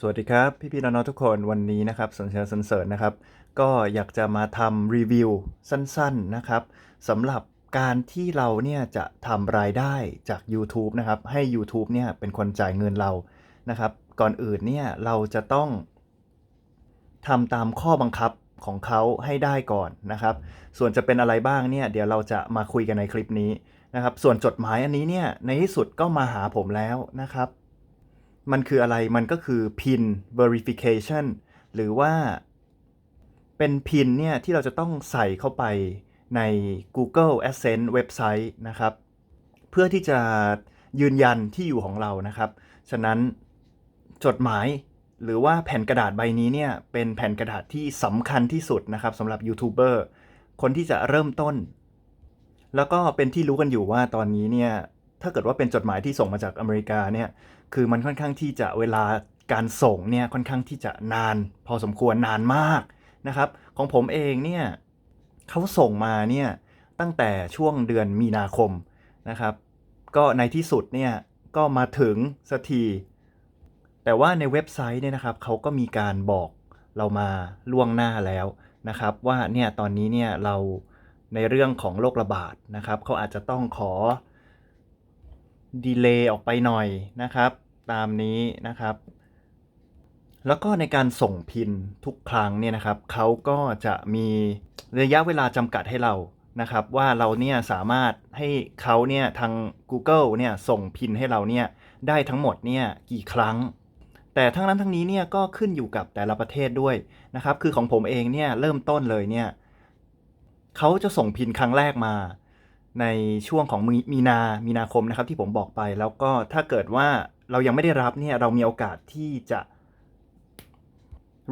สวัสดีครับพี่พี่ๆน้องๆทุกคนวันนี้นะครับสนเชิญสนเสริญนะครับ ก็อยากจะมาทำรีวิวสั้นๆนะครับสำหรับการที่เราเนี่ยจะทำรายได้จาก YouTube นะครับให้ YouTube เนี่ยเป็นคนจ่ายเงินเรานะครับ ก่อนอื่นเนี่ยเราจะต้องทำตามข้อบังคับของเขาให้ได้ก่อนนะครับ ส่วนจะเป็นอะไรบ้างเนี่ยเดี๋ยวเราจะมาคุยกันในคลิปนี้นะครับ ส่วนจดหมายอันนี้เนี่ยในที่สุดก็มาหาผมแล้วนะครับ มันคืออะไรมันก็คือ PIN verification หรือว่าเป็น PIN เนี่ยที่เราจะต้องใส่เข้าไปใน Google Adsense เว็บไซต์นะครับ เพื่อที่จะยืนยันที่อยู่ของเรานะครับ ฉะนั้นจดหมายหรือว่าแผ่นกระดาษใบนี้เนี่ยเป็นแผ่นกระดาษที่สำคัญที่สุดนะครับสำหรับยูทูบเบอร์คนที่จะเริ่มต้น แล้วก็เป็นที่รู้กันอยู่ว่าตอนนี้เนี่ย ถ้าเกิดว่าเป็นจดหมายที่ส่งมาจากอเมริกาเนี่ยคือมันค่อนข้างที่จะเวลาการส่งเนี่ยค่อนข้างที่จะนาน พอสมควรนานมากนะครับของผมเองเนี่ยเขาส่งมาเนี่ยตั้งแต่ช่วงเดือนมีนาคมนะครับ ก็ในที่สุดเนี่ยก็มาถึงสักทีแต่ว่าในเว็บไซต์เนี่ยนะครับเขาก็มีการบอกเรามาล่วงหน้าแล้วนะครับ ว่าเนี่ยตอนนี้เนี่ยเราในเรื่องของโรคระบาดนะครับเขาอาจจะต้องขอ ดีเลย์ออกไปหน่อยนะครับ ตามนี้นะครับ แล้วก็ในการส่งพินทุกครั้งเนี่ยนะครับเขาก็จะมีระยะเวลาจำกัดให้เรานะครับ ว่าเราเนี่ยสามารถให้เขาเนี่ยทาง Google เนี่ยส่งพินให้เราเนี่ยได้ทั้งหมดเนี่ยกี่ครั้ง แต่ทั้งนั้นทั้งนี้เนี่ยก็ขึ้นอยู่กับแต่ละประเทศด้วยนะครับ คือของผมเองเนี่ยเริ่มต้นเลยเนี่ยเขาจะส่งพินครั้งแรกมา ในช่วงของมีนา มีนาคมนะครับที่ผมบอกไป แล้วก็ถ้าเกิดว่าเรายังไม่ได้รับเนี่ยเรามีโอกาสที่จะ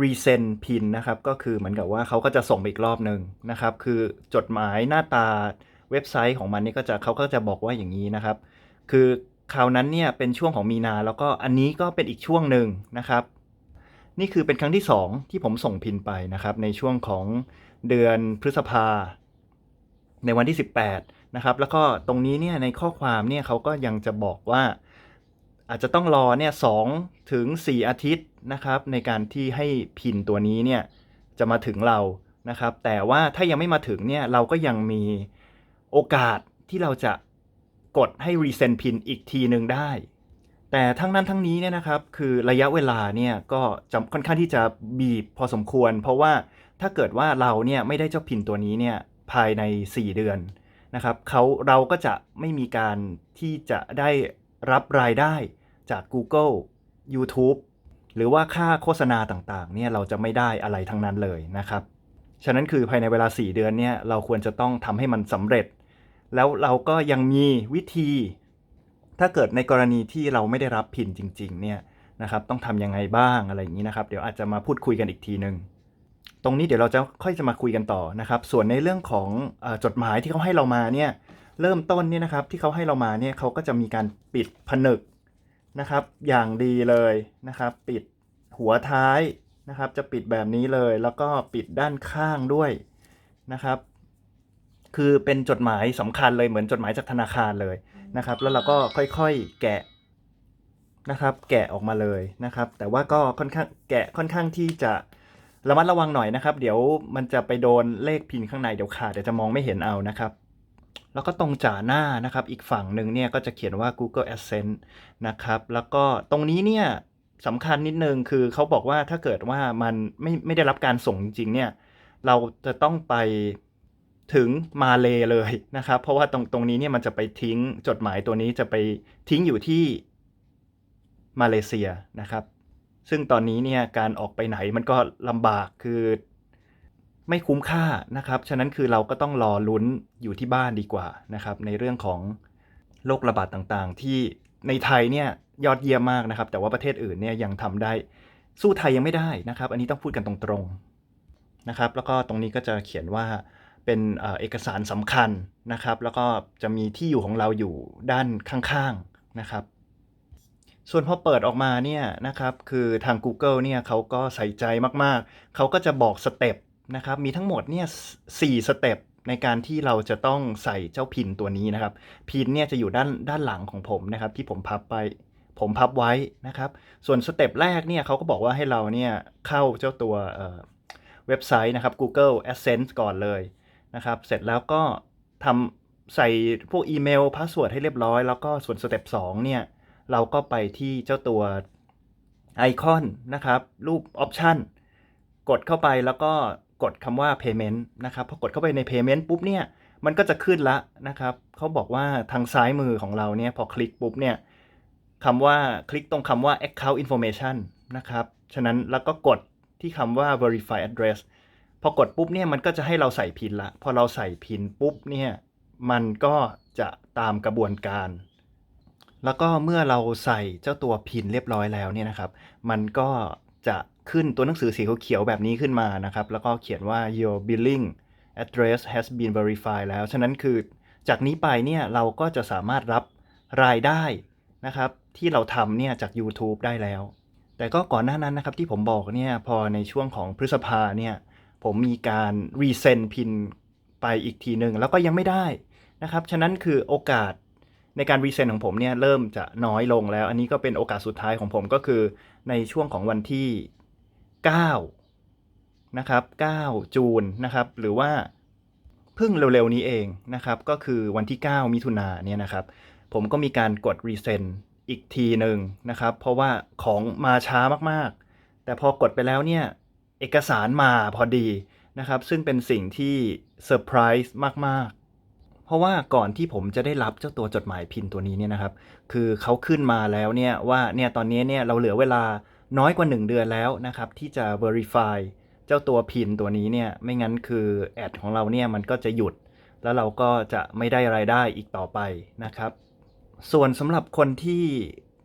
รีเซนพินนะครับก็คือเหมือนกับว่าเขาก็จะส่งไปอีกรอบหนึ่งนะครับ คือจดหมายหน้าตาเว็บไซต์ของมันนี่ก็จะเขาก็จะบอกว่าอย่างนี้นะครับ คือคราวนั้นเนี่ยเป็นช่วงของมีนา แล้วก็อันนี้ก็เป็นอีกช่วงหนึ่งนะครับ นี่คือเป็นครั้งที่ 2 ที่ผมส่งพินไปนะครับ ในช่วงของเดือนพฤษภาในวันที่ 18 นะครับ แล้วก็ตรงนี้เนี่ยในข้อความเนี่ยเขาก็ยังจะบอกว่า อาจจะต้องรอเนี่ยสองถึง 4 อาทิตย์นะครับ ในการที่ให้พินตัวนี้เนี่ยจะมาถึงเรานะครับ แต่ว่าถ้ายังไม่มาถึงเนี่ยเราก็ยังมีโอกาสที่เราจะกดให้รีเซนพินอีกทีหนึ่งได้ แต่ทั้งนั้นทั้งนี้เนี่ยนะครับ คือระยะเวลาเนี่ยก็จะค่อนข้างที่จะบีบพอสมควร เพราะว่าถ้าเกิดว่าเราเนี่ยไม่ได้เจ้าพินตัวนี้เนี่ยภายใน 4 เดือน นะครับเขาเราก็จะไม่มีการที่จะได้รับรายได้จาก Google YouTube หรือว่าค่าโฆษณาต่างๆเนี่ยเราจะไม่ได้อะไรทั้งนั้นเลยนะครับ ฉะนั้นคือภายในเวลา 4 เดือนเนี่ยเราควรจะต้องทำให้มันสำเร็จ แล้วเราก็ยังมีวิธี ถ้าเกิดในกรณีที่เราไม่ได้รับพินจริง ๆ เนี่ยนะครับ ต้องทำยังไงบ้างอะไรอย่างนี้นะครับ เดี๋ยวอาจจะมาพูดคุยกันอีกทีหนึ่ง ตรงนี้เดี๋ยวเราจะค่อยจะมาคุยกันต่อนะครับ ส่วนในเรื่องของอจดหมายที่เขาให้เรามาเนี่ยเริ่มต้นเนี่ยนะครับที่เขาให้เรามาเนี่ยเขาก็จะมีการปิดผนึกนะครับ อย่างดีเลยนะครับ ปิดหัวท้ายนะครับ จะปิดแบบนี้เลย แล้วก็ปิดด้านข้างด้วยนะครับ คือเป็นจดหมายสำคัญเลยเหมือนจดหมายจากธนาคารเลยนะครับ แล้วเราก็ค่อยๆแกะนะครับ แกะออกมาเลยนะครับ แต่ว่าก็ค่อนข้างแกะค่อนข้างที่จะ ระมัดระวังหน่อยนะครับ เดี๋ยวมันจะไปโดนเลขพินข้างในเดี๋ยวขาดเดี๋ยวจะมองไม่เห็นเอานะครับ แล้วก็ตรงจ่าหน้านะครับ อีกฝั่งหนึ่งเนี่ยก็จะเขียนว่า Google Adsense นะครับ แล้วก็ตรงนี้เนี่ยสำคัญนิดนึงคือเขาบอกว่าถ้าเกิดว่ามันไม่ไม่ได้รับการส่งจริงๆเนี่ยเราจะต้องไปถึงมาเลเลยนะครับ เพราะว่าตรงตรงนี้เนี่ยมันจะไปทิ้งจดหมายตัวนี้จะไปทิ้งอยู่ที่มาเลเซียนะครับ ซึ่งตอนนี้เนี่ยการออกไปไหนมันก็ลำบากคือไม่คุ้มค่านะครับ ฉะนั้นคือเราก็ต้องรอลุ้นอยู่ที่บ้านดีกว่านะครับในเรื่องของโรคระบาดต่างๆ ที่ในไทยเนี่ยยอดเยี่ยมมากนะครับ แต่ว่าประเทศอื่นเนี่ยยังทำได้สู้ไทยยังไม่ได้นะครับ อันนี้ต้องพูดกันตรงๆนะครับ แล้วก็ตรงนี้ก็จะเขียนว่าเป็นเอกสารสำคัญนะครับ แล้วก็จะมีที่อยู่ของเราอยู่ด้านข้างๆนะครับ ส่วนพอเปิดออกมาเนี่ยนะครับคือทาง Google เนี่ยเขาก็ใส่ใจมากๆ เขาก็จะบอกสเต็ปนะครับมีทั้งหมดเนี่ยสี่สเต็ปในการที่เราจะต้องใส่เจ้าพินตัวนี้นะครับ พินเนี่ยจะอยู่ด้านด้านหลังของผมนะครับ ที่ผมพับไปผมพับไว้นะครับ ส่วนสเต็ปแรกเนี่ยเขาก็บอกว่าให้เราเนี่ยเข้าเจ้าตัวเอ่อเว็บไซต์นะครับ Google Adsense ก่อนเลยนะครับ เสร็จแล้วก็ทำใส่พวกอีเมลพาสเวิร์ดให้เรียบร้อย แล้วก็ส่วนสเต็ป2เนี่ย เราก็ไปที่เจ้าตัวไอคอนนะครับ รูปออปชันกดเข้าไปแล้วก็กดคำว่า payment นะครับพอกดเข้าไปใน payment ปุ๊บเนี่ยมันก็จะขึ้นละนะครับเขาบอกว่าทางซ้ายมือของเราเนี่ยพอคลิกปุ๊บเนี่ยคำว่าคลิกตรงคำว่า account information นะครับฉะนั้นแล้วก็กดที่คำว่า verify address พอกดปุ๊บเนี่ยมันก็จะให้เราใส่พินละ พอเราใส่พินปุ๊บเนี่ยมันก็จะตามกระบวนการ แล้วก็เมื่อเราใส่เจ้าตัวพินเรียบร้อยแล้วเนี่ยนะครับ มันก็จะขึ้นตัวหนังสือสีเขียวแบบนี้ขึ้นมานะครับ แล้วก็เขียนว่า your billing address has been verified แล้ว ฉะนั้นคือจากนี้ไปเนี่ยเราก็จะสามารถรับรายได้นะครับ ที่เราทำเนี่ยจาก YouTube ได้แล้ว แต่ก็ก่อนหน้านั้นนะครับที่ผมบอกเนี่ยพอในช่วงของพฤษภาเนี่ยผมมีการรีเซนพินไปอีกทีหนึ่งแล้วก็ยังไม่ได้นะครับ ฉะนั้นคือโอกาส ในการรีเซนของผมเนี่ยเริ่มจะน้อยลงแล้ว อันนี้ก็เป็นโอกาสสุดท้ายของผมก็คือในช่วงของวันที่ 9 นะครับ 9 จูนนะครับ หรือว่าเพิ่งเร็วๆนี้เองนะครับ ก็คือวันที่ 9 มิถุนาเนี่ยนะครับ ผมก็มีการกดรีเซนอีกทีหนึ่งนะครับ เพราะว่าของมาช้ามากๆ แต่พอกดไปแล้วเนี่ย เอกสารมาพอดีนะครับ ซึ่งเป็นสิ่งที่เซอร์ไพรส์มากๆ เพราะว่าก่อนที่ผมจะได้รับเจ้าตัวจดหมายพินตัวนี้เนี่ยนะครับ คือเขาขึ้นมาแล้วเนี่ยว่าเนี่ยตอนนี้เนี่ยเราเหลือเวลาน้อยกว่า 1 เดือนแล้วนะครับ ที่จะ verify เจ้าตัวพินตัวนี้เนี่ยไม่งั้นคือแอดของเราเนี่ยมันก็จะหยุด แล้วเราก็จะไม่ได้รายได้อีกต่อไปนะครับ ส่วนสำหรับคนที่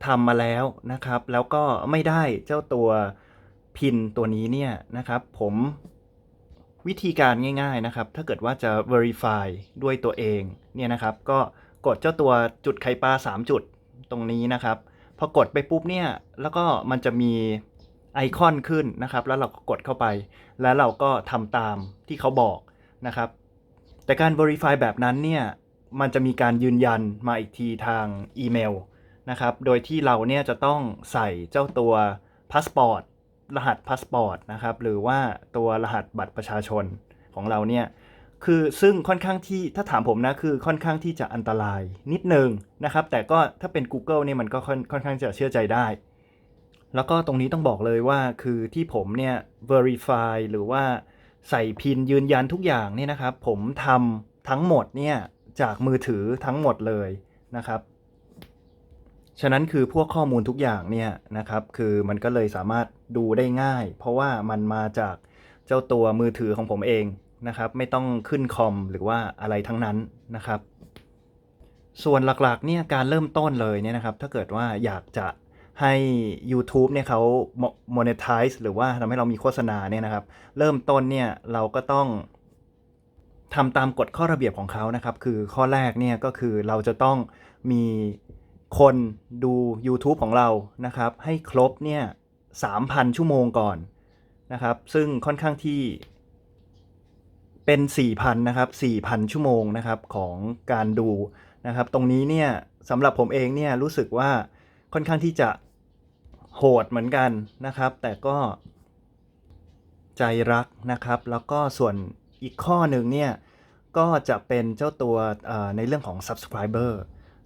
ทำมาแล้วนะครับ แล้วก็ไม่ได้เจ้าตัวพินตัวนี้เนี่ยนะครับ ผม วิธีการง่าย ๆนะครับ ถ้าเกิดว่าจะ verify ด้วยตัวเองเนี่ยนะครับ ก็กดเจ้าตัวจุดไข่ปลา 3 จุดตรงนี้นะครับ พอกดไปปุ๊บเนี่ย แล้วก็มันจะมีไอคอนขึ้นนะครับ แล้วเราก็กดเข้าไป แล้วเราก็ทำตามที่เขาบอกนะครับ แต่การ verify แบบนั้นเนี่ย มันจะมีการยืนยันมาอีกทีทางอีเมลนะครับ โดยที่เราเนี่ยจะต้องใส่เจ้าตัวพาสปอร์ต รหัสพาสปอร์ตนะครับหรือว่าตัวรหัสบัตรประชาชนของเราเนี่ยคือซึ่งค่อนข้างที่ถ้าถามผมนะคือค่อนข้างที่จะอันตรายนิดนึงนะครับ แต่ก็ถ้าเป็น Google เนี่ยมันก็ค่อนค่อนข้างจะเชื่อใจได้ แล้วก็ตรงนี้ต้องบอกเลยว่าคือที่ผมเนี่ย verify หรือว่าใส่พินยืนยันทุกอย่างเนี่ยนะครับ ผมทำทั้งหมดเนี่ยจากมือถือทั้งหมดเลยนะครับ ฉะนั้นคือพวกข้อมูลทุกอย่างเนี่ยนะครับคือมันก็เลยสามารถดูได้ง่าย เพราะว่ามันมาจากเจ้าตัวมือถือของผมเองนะครับ ไม่ต้องขึ้นคอมหรือว่าอะไรทั้งนั้นนะครับ ส่วนหลักๆเนี่ยการเริ่มต้นเลยเนี่ยนะครับ ถ้าเกิดว่าอยากจะให้ YouTube เนี่ยเขา monetize หรือว่าทำให้เรามีโฆษณาเนี่ยนะครับ เริ่มต้นเนี่ยเราก็ต้องทำตามกฎข้อระเบียบของเขานะครับ คือข้อแรกเนี่ยก็คือเราจะต้องมี คนดู YouTube ของเรานะครับ ให้ครบเนี่ย3,000 ชั่วโมงก่อนนะครับ ซึ่งค่อนข้างที่เป็น 4,000 นะครับ 4,000 ชั่วโมงนะครับของการดูนะครับ ตรงนี้เนี่ยสำหรับผมเองเนี่ยรู้สึกว่าค่อนข้างที่จะโหดเหมือนกันนะครับ แต่ก็ใจรักนะครับ แล้วก็ส่วนอีกข้อหนึ่งเนี่ยก็จะเป็นเจ้าตัวในเรื่องของ subscriber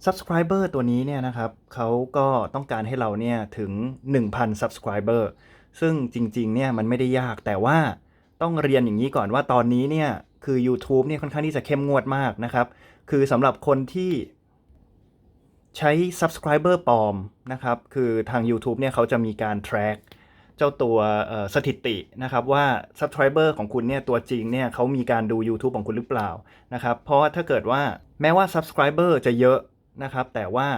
subscriber ตัวนี้เนี่ยนะครับเขาก็ต้องการให้เราเนี่ยถึง 1,000 subscriber ซึ่งจริงๆเนี่ยมันไม่ได้ยากแต่ว่าต้องเรียนอย่างนี้ก่อนว่าตอนนี้เนี่ยคือ YouTube เนี่ยค่อนข้างที่จะเข้มงวดมากนะครับ คือสำหรับคนที่ใช้ subscriber ปลอมนะครับ คือทาง YouTube เนี่ยเขาจะมีการ track เจ้าตัวสถิตินะครับว่า subscriber ของคุณเนี่ยตัวจริงเนี่ยเขามีการดู YouTube ของคุณหรือเปล่านะครับ เพราะถ้าเกิดว่าแม้ว่า subscriber จะเยอะ นะครับ แต่ว่า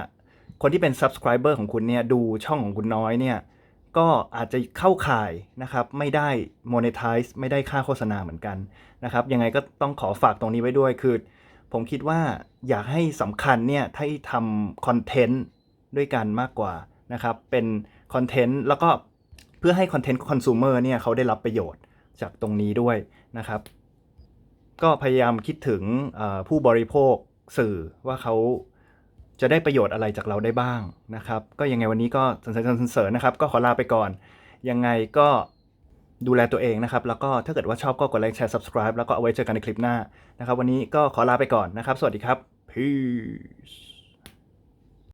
คนที่เป็น subscriber ของคุณเนี่ยดูช่องของคุณน้อยเนี่ยก็อาจจะเข้าข่ายนะครับไม่ได้ monetize ไม่ได้ค่าโฆษณาเหมือนกันนะครับ ยังไงก็ต้องขอฝากตรงนี้ไว้ด้วยคือ ผมคิดว่าอยากให้สำคัญเนี่ยให้ทำคอนเทนต์ด้วยกันมากกว่านะครับ เป็นคอนเทนต์แล้วก็เพื่อให้คอนเทนต์คอน sumer เนี่ยเขาได้รับประโยชน์จากตรงนี้ด้วยนะครับ ก็พยายามคิดถึงผู้บริโภคสื่อว่าเขา จะได้ประโยชน์อะไรจากเราได้บ้างนะครับ ก็ยังไงวันนี้ก็สนใจสนเสริญนะครับ ก็ขอลาไปก่อน ยังไงก็ดูแลตัวเองนะครับ แล้วก็ถ้าเกิดว่าชอบก็กดไลค์แชร์ subscribe แล้วก็เอาไว้เจอกันในคลิปหน้านะครับ วันนี้ก็ขอลาไปก่อนนะครับ สวัสดีครับ peace